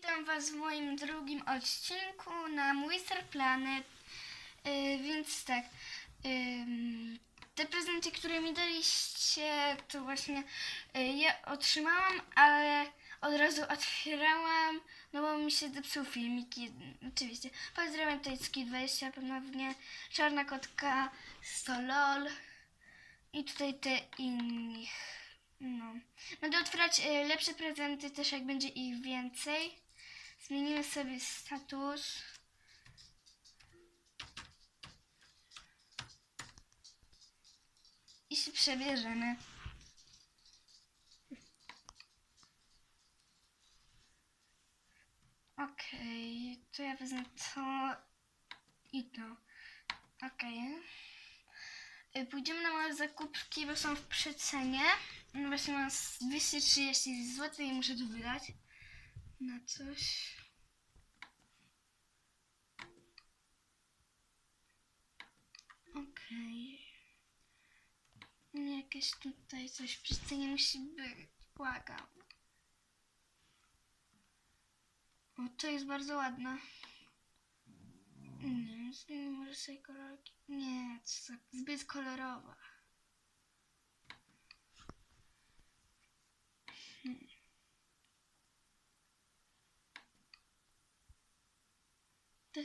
witam Was w moim drugim odcinku na Wizard Planet. Yy, więc tak, ym, te prezenty, które mi daliście, to właśnie yy, je otrzymałam, ale od razu otwierałam, no bo mi się zepsuł filmiki, oczywiście. Pozdrawiam tutaj Ski20 ponownie, Czarna Kotka, Stolol i tutaj te innych. No. Będę otwierać y, lepsze prezenty też jak będzie ich więcej. Zmienimy sobie status. I się przebierzemy. Okej, to ja wezmę to i to. Okej. Y, Pójdziemy na małe zakupki, bo są w przecenie. No właśnie mam z 230 zł i muszę tu wydać na coś. Okej. Jakieś tutaj coś w przecenie musi być. Błagam. O, to jest bardzo ładne. Nie zmienimy może sobie kolorki. Nie, to tak zbyt kolorowa.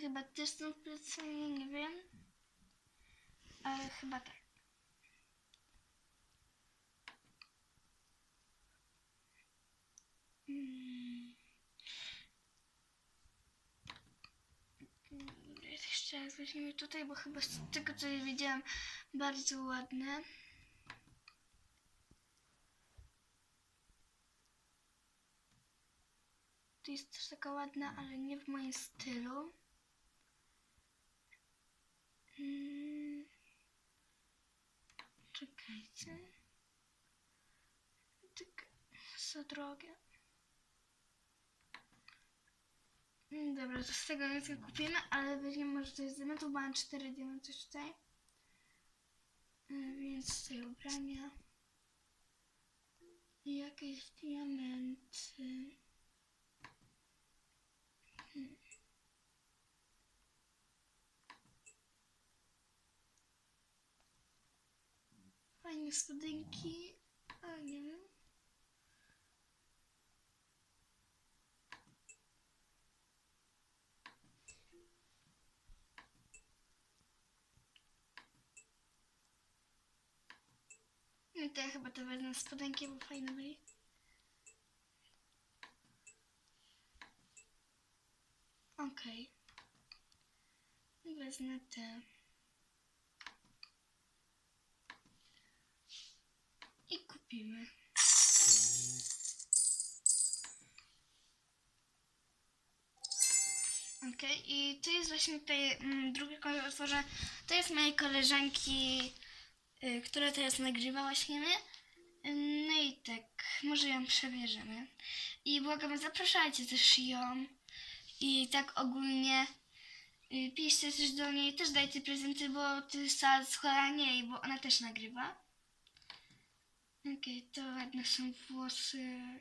Chyba też są w przecenie, nie wiem. Ale chyba tak. Mm. Dobra, Jeszcze raz weźmiemy tutaj, bo chyba z tego co ja widziałam bardzo ładne. To jest też taka ładna, ale nie w moim stylu. Mm. Czekajcie. Tak za drogie. Mm, Dobra, to z tego nie kupimy, ale weźmiemy może coś z diamentów, bo mam 4 diamenty tutaj. Y, Więc tutaj ubrania. I jakieś diamenty. Fajne studynki, ale nie wiem. No to ja chyba to wezmę spodenki, bo fajne byli. Okej. Wezmę te. I kupimy. Okej, i to jest właśnie tutaj mm, drugie otworzę. To jest mojej koleżanki, y, która teraz nagrywa właśnie mnie. Y, No i tak, może ją przebierzemy. I błagam, zapraszajcie też ją. I tak ogólnie y, piszcie też do niej, też dajcie prezenty, bo jest cała słucha niej, bo ona też nagrywa. Okej, to ładne są włosy.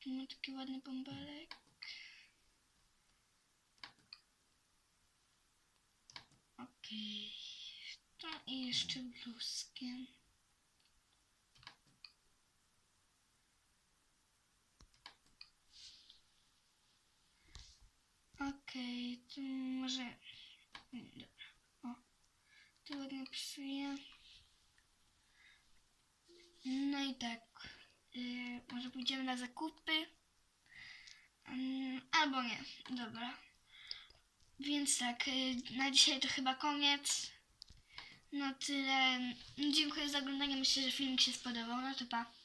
Tu ma taki ładny bąbelek. Okej. To i jeszcze bluzkiem. Okej, to może... nie, Dobra. O, No i tak. Yy, może pójdziemy na zakupy. Mm, albo nie. Dobra. Więc tak, yy, na dzisiaj to chyba koniec. No tyle. Dziękuję za oglądanie. Myślę, że filmik się spodobał. No to pa.